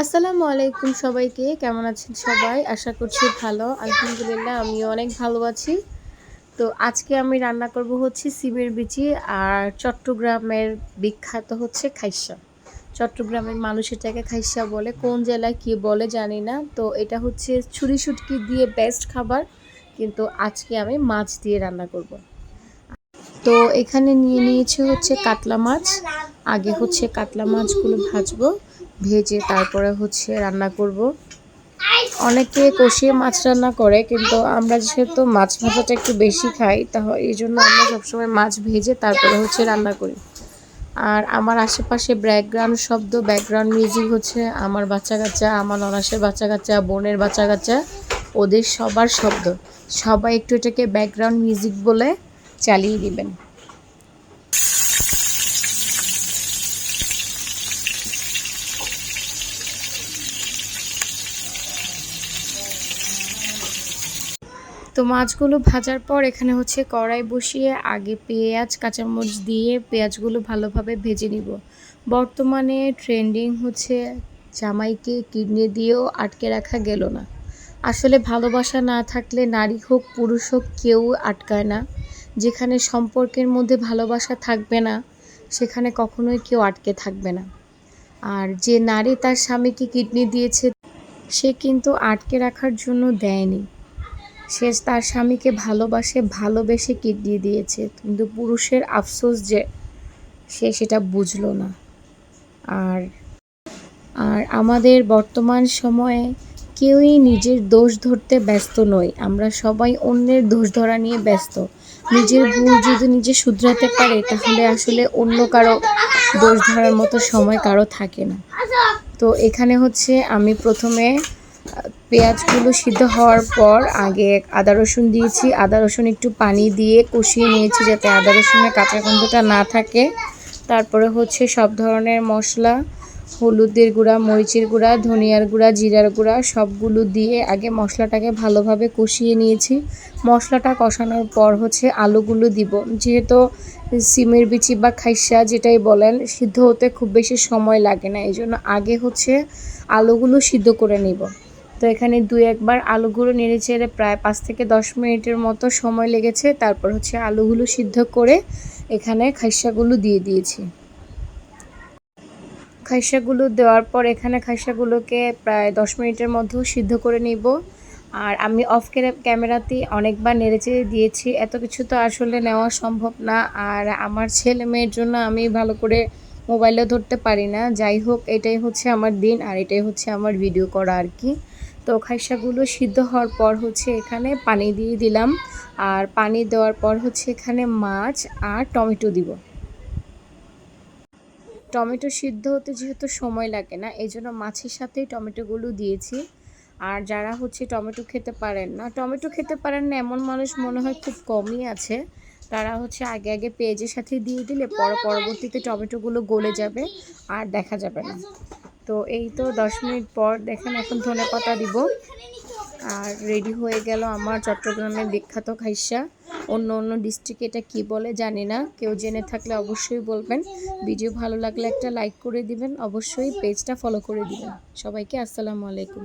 আসসালামু আলাইকুম সবাইকে, কেমন আছেন সবাই? আশা করছি ভালো, আলহামদুলিল্লাহ আমিও অনেক ভালো আছি। তো আজকে আমি রান্না করব হচ্ছে সিমের বিচি আর চট্টগ্রামের বিখ্যাত হচ্ছে খাইসা। চট্টগ্রামের মানুষ এটাকে খাইসা বলে, কোন জেলায় কি বলে জানি না। তো এটা হচ্ছে ছুরি শুটকি দিয়ে বেস্ট খাবার, কিন্তু আজকে আমি মাছ দিয়ে রান্না করব। তো এখানে নিয়ে নিয়েছে হচ্ছে কাতলা মাছ। আগে হচ্ছে কাতলা মাছগুলো ভাজবো, ভেজে তারপরে হচ্ছে রান্না করব। অনেকে কষিয়ে মাছ রান্না করে, কিন্তু আমরা যেহেতু মাছ ভাজাটা একটু বেশি খাই তাহলে এই জন্য আমরা সবসময় মাছ ভেজে তারপরে হচ্ছে রান্না করি। আর আমার আশেপাশে ব্যাকগ্রাউন্ড শব্দ, ব্যাকগ্রাউন্ড মিউজিক হচ্ছে আমার বাচ্চা কাচ্চা, আমার ননাসের বাচ্চা কাচ্চা, বোনের বাচ্চা কাচ্চা, ওদের সবার শব্দ। সবাই একটু এটাকে ব্যাকগ্রাউন্ড মিউজিক বলে চালিয়ে দিবেন। তো মাছগুলো ভাজার পর এখানে হচ্ছে কড়াই বসিয়ে আগে পেঁয়াজ, কাঁচামরিচ দিয়ে পেঁয়াজগুলো ভালোভাবে ভেজে নিব। বর্তমানে ট্রেন্ডিং হচ্ছে জামাইকে কিডনি দিয়েও আটকে রাখা গেল না। আসলে ভালোবাসা না থাকলে নারী হোক, পুরুষ হোক, কেউ আটকায় না। যেখানে সম্পর্কের মধ্যে ভালোবাসা থাকবে না, সেখানে কখনোই কেউ আটকে থাকবে না। আর যে নারী তার স্বামীকে কিডনি দিয়েছে, সে কিন্তু আটকে রাখার জন্য দেয়নি। সে তার স্বামীকে ভালোবাসে, ভালোবেসে কিডনি দিয়েছে। কিন্তু পুরুষের আফসোস যে সে সেটা বুঝলো না। আর আর আমাদের বর্তমান সময়ে কেউই নিজের দোষ ধরতে ব্যস্ত নই আমরা সবাই অন্যের দোষ ধরা নিয়ে ব্যস্ত। নিজের ভুল যদি নিজে শুধরাতে পারে, তাহলে আসলে অন্য কারও দোষ ধরার মতো সময় কারও থাকে না। তো এখানে হচ্ছে আমি প্রথমে পেঁয়াজগুলো সিদ্ধ হওয়ার পর আগে আদা রসুন দিয়েছি। আদা রসুন একটু পানি দিয়ে কষিয়ে নিয়েছি যাতে আদা রসুনের কাঁচা গন্ধটা না থাকে। তারপরে হচ্ছে সব ধরনের মশলা, হলুদের গুঁড়া, মরিচের গুঁড়া, ধনিয়ার গুঁড়া, জিরার গুঁড়া সবগুলো দিয়ে আগে মশলাটাকে ভালোভাবে কষিয়ে নিয়েছি। মশলাটা কষানোর পর হচ্ছে আলুগুলো দিব। যেহেতু সিমের বিচি বা খাইসা যেটাই বলেন, সিদ্ধ হতে খুব বেশি সময় লাগে না। এই জন্য আগে হচ্ছে আলুগুলো সিদ্ধ করে নিব। তো এখানে দুই একবার আলুগুলো নেড়ে চেড়ে প্রায় পাঁচ থেকে দশ মিনিটের মতো সময় লেগেছে। তারপর হচ্ছে আলুগুলো সিদ্ধ করে এখানে খাইসাগুলো দিয়ে দিয়েছি। খাইসাগুলো দেওয়ার পর এখানে খাইসাগুলোকে প্রায় দশ মিনিটের মধ্যেও সিদ্ধ করে নিব। আর আমি অফ ক্যামেরাতেই অনেকবার নেড়েচেড়ে দিয়েছি। এত কিছু তো আসলে নেওয়া সম্ভব না। আর আমার ছেলে মেয়ের জন্য আমি ভালো করে মোবাইলে ধরতে পারি না। যাই হোক, এটাই হচ্ছে আমার দিন আর এটাই হচ্ছে আমার ভিডিও করা আর কি। তো খাইসাগুলো সিদ্ধ হওয়ার পর হচ্ছে এখানে পানি দিয়ে দিলাম। আর পানি দেওয়ার পর হচ্ছে এখানে মাছ আর টমেটো দিব। টমেটো সিদ্ধ হতে যেহেতু সময় লাগে না এই জন্য মাছের সাথেই টমেটোগুলো দিয়েছি। আর যারা হচ্ছে টমেটো খেতে পারেন না, টমেটো খেতে পারেন না এমন মানুষ মনে হয় খুব কমই আছে। তারা হচ্ছে আগে আগে পেঁয়াজের সাথে দিয়ে দিলে পর পরবর্তীতে টমেটোগুলো গলে যাবে আর দেখা যাবে না। তো এই তো দশ মিনিট পর দেখেন এখন ধনে পাতা দিব। আর রেডি হয়ে গেল আমার চট্টগ্রামের বিখ্যাত খাইসা। অন্য অন্য ডিস্ট্রিক্টে এটা কী বলে জানি না, কেউ জেনে থাকলে অবশ্যই বলবেন। ভিডিও ভালো লাগলে একটা লাইক করে দিবেন, অবশ্যই পেজটা ফলো করে দিবেন। সবাইকে আসসালামু আলাইকুম।